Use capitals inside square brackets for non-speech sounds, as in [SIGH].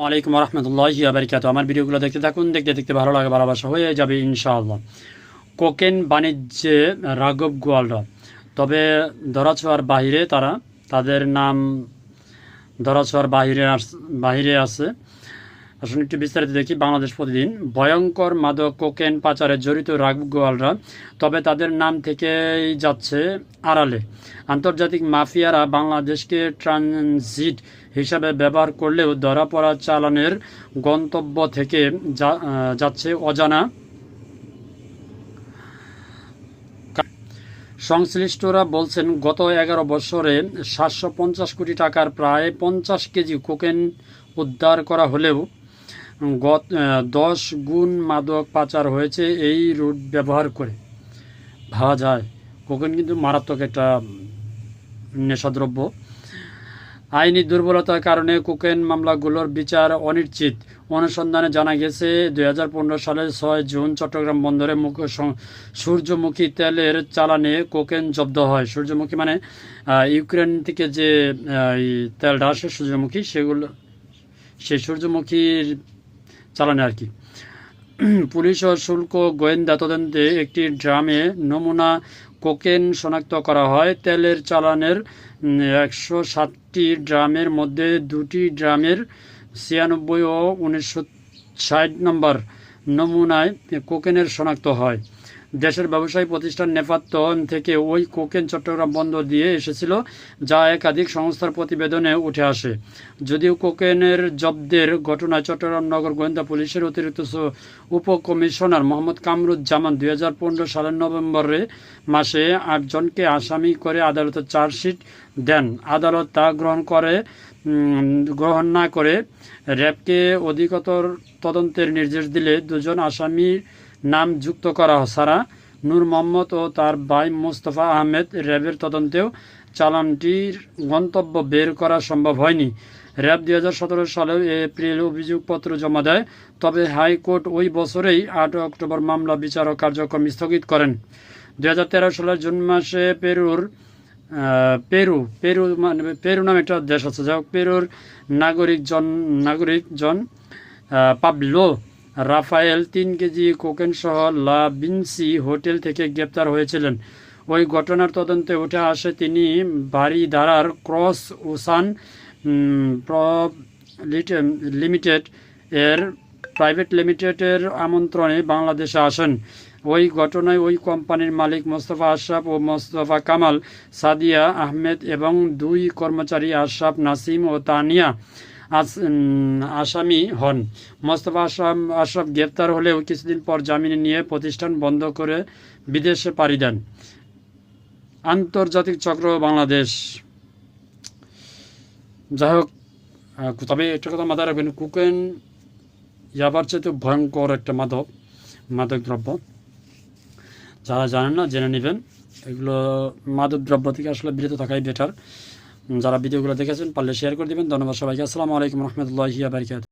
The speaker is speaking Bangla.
ওয়ালাইকুম রহমতুল্লাহ আবরিকাত আমার ভিডিওগুলো দেখতে থাকুন, দেখতে দেখতে ভালো লাগে, ভালোবাসা হয়ে যাবে ইনশাআল্লাহ। কোকেন বাণিজ্যে রাঘব গোয়ালরা তবে ধরাছোঁয়ার বাহিরে তারা, তাদের নাম ধরাছোয়ার বাহিরে বাহিরে আছে। আসলে একটু বিস্তারিত দেখি, বাংলাদেশ প্রতিদিন ভয়ঙ্কর মাদক, কোকেন পাচারে জড়িত রাঘব গোয়ালরা, তবে তাদের নাম থেকেই যাচ্ছে আড়ালে। আন্তর্জাতিক মাফিয়ারা বাংলাদেশকে ট্রানজিট হিসাবে ব্যবহার করলেও ধরা পড়া চালানের গন্তব্য থেকে যাচ্ছে অজানা। সংশ্লিষ্টরা বলছেন, গত এগারো বছরে সাতশো পঞ্চাশ কোটি টাকার প্রায় পঞ্চাশ কেজি কোকেন উদ্ধার করা হলেও গত দশ গুণ মাদক পাচার হয়েছে এই রুট ব্যবহার করে। ভাবা যায়, কোকেন কিন্তু মারাত্মক একটা নেশাদ্রব্য। আইনি দুর্বলতার কারণে কোকেন মামলাগুলোর বিচার অনিশ্চিত। অনুসন্ধানে জানা গেছে, দুই সালের ছয় জুন চট্টগ্রাম বন্দরে মুখ সূর্যমুখী তেলের চালানে কোকেন জব্দ হয়। সূর্যমুখী মানে ইউক্রেন থেকে যে তেলটা আসে সূর্যমুখী, সেগুলো সেই সূর্যমুখীর চালানে আর কি। [CLEARS THROAT] পুলিশ ও শুল্ক গোয়েন্দা তদন্তে একটি ড্রামে নমুনা কোকেন শনাক্ত করা হয়। তেলের চালানের একশো সাতটি ড্রামের মধ্যে দুটি ড্রামের ছিয়ানব্বই ও উনিশশো ষাট নম্বর নমুনায় কোকেনের শনাক্ত হয়। দেশের ব্যবসায়ী প্রতিষ্ঠান নেপাত্য থেকে ওই কোকেন চট্টগ্রাম বন্ধ দিয়ে এসেছিল, যা একাধিক সংস্থার প্রতিবেদনে উঠে আসে। যদিও কোকেনের জব্দের ঘটনায় চট্টগ্রাম নগর গোয়েন্দা পুলিশের অতিরিক্ত উপকমিশনার মোহাম্মদ কামরুজ্জামান দুই হাজার পনেরো সালের নভেম্বরে মাসে আটজনকে আসামি করে আদালতে চার্জশিট দেন। আদালত তা গ্রহণ করে গ্রহণ না করে র্যাবকে অধিকতর তদন্তের নির্দেশ দিলে দুজন আসামির নাম যুক্ত করা ছাড়া নূর মোহাম্মদ ও তার ভাই মোস্তফা আহমেদ র্যাবের তদন্তেও চালানটির গন্তব্য বের করা সম্ভব হয়নি। র্যাব দুই হাজার সতেরো সালে এপ্রিল অভিযোগপত্র জমা দেয়, তবে হাইকোর্ট ওই বছরেই আট অক্টোবর মামলা বিচার ও কার্যক্রম স্থগিত করেন। দুই হাজার তেরো সালের জুন মাসে পেরুর পেরু পেরু মানে পেরু নামে একটা দেশ আছে। যাই হোক, পেরুর নাগরিক জন নাগরিক জন পাবলো রাফায়েল তিন কেজি কোকেন সহ লা বিনসি হোটেল থেকে গ্রেপ্তার হয়েছিলেন। ওই ঘটনার তদন্তে উঠে আসে তিনি বাড়ি বাড়িধারার ক্রস ওসান লিমিটেড এর প্রাইভেট লিমিটেডের আমন্ত্রণে বাংলাদেশে আসেন। ওই ঘটনায় ওই কোম্পানির মালিক মোস্তফা আশরাফ ও মোস্তফা কামাল, সাদিয়া আহমেদ এবং দুই কর্মচারী আশরাফ নাসিম ও তানিয়া আসামি হন। মোস্তফা আশরাফ আশরাফ গ্রেপ্তার হলেও কিছুদিন পর জামিনে নিয়ে প্রতিষ্ঠান বন্ধ করে বিদেশে পাড়ি দেন। আন্তর্জাতিক চক্র বাংলাদেশ। যাই হোক তবে একটা কথা মাথায় রাখবেন, কুকেন ইয়াবার চেয়ে ভয়ঙ্কর একটা মাদক মাদক দ্রব্য। যারা জানেন না, জেনে নেবেন। এগুলো মাদক দ্রব্য থেকে আসলে বিরত থাকাই বেটার যারা ভিডিওগুলো দেখেছেন পারলে শেয়ার করে দেবেন। ধন্যবাদ সবাইকে। আসসালামু আলাইকুম রহমতুল্লাহি আবরকাত